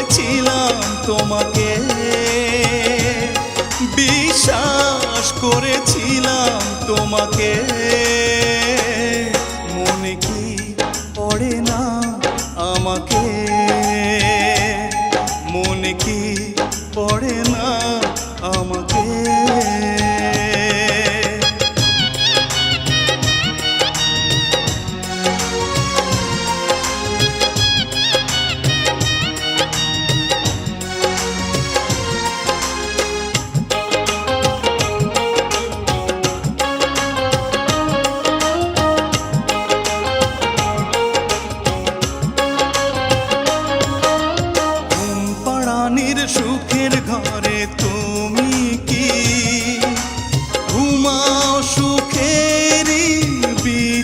করেছিলাম তোমাকে। বিশ্বাস করেছিলাম তোমাকে।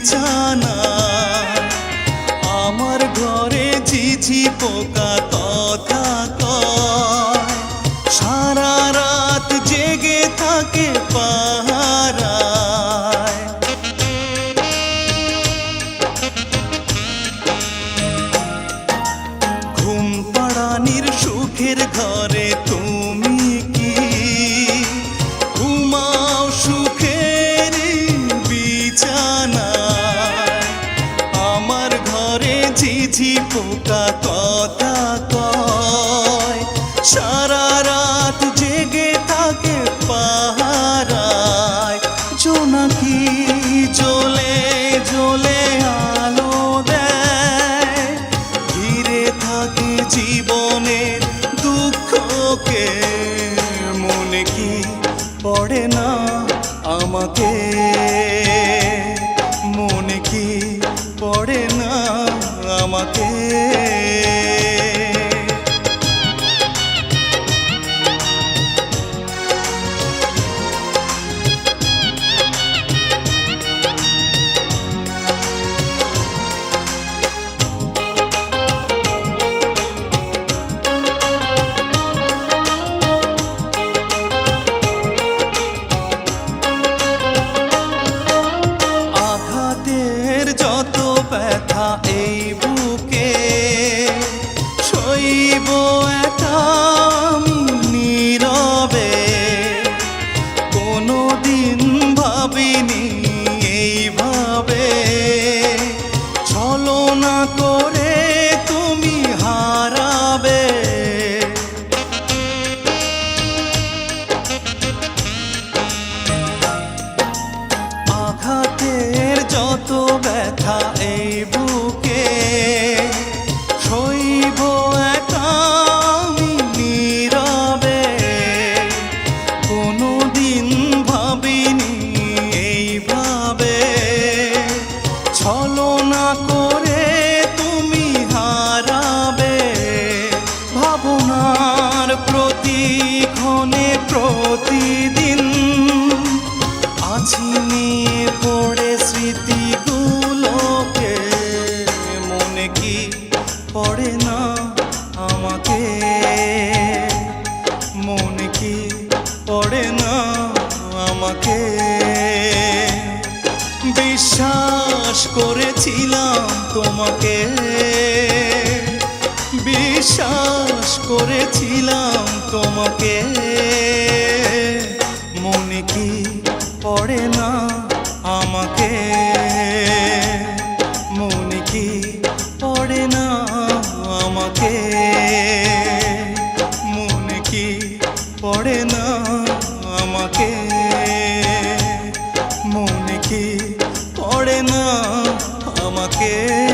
বিছানা আমার ঘরে ঝিঝি পোকা কথা সারা রাত জেগে থাকে পাহারায় সারা রাত জেগে থাকে পাহারায়। জোনাকি জ্বলে জ্বলে আলো দেয়। ঘিরে থাকে জীবনের দুঃখকে। মনে কি পড়ে না আমাকে? মনে কি পড়ে না আমাকে? ভাবিনি। নিয়ে পড়ে স্মৃতিগুলোকে, মনে কি পড়ে না আমাকে? মনে কি পড়ে না আমাকে? বিশ্বাস করেছিলাম তোমাকে। বিশ্বাস করেছিলাম তোমাকে। আমাকে। মন কি পড়ে না আমাকে? মনে কি পড়ে না আমাকে?